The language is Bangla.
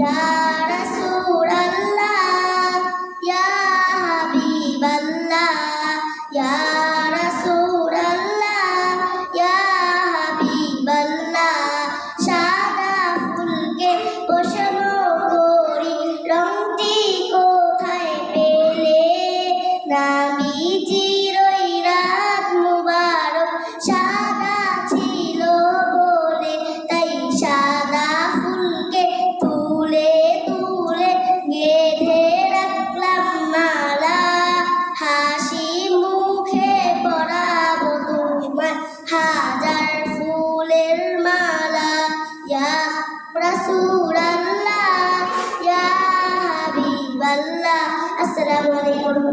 Ya Rasulallah, Ya Habiballah. রাসূলাল্লাহ ইয়া হাবিবাল্লাহ। আসসালামু আলাইকুম ওয়া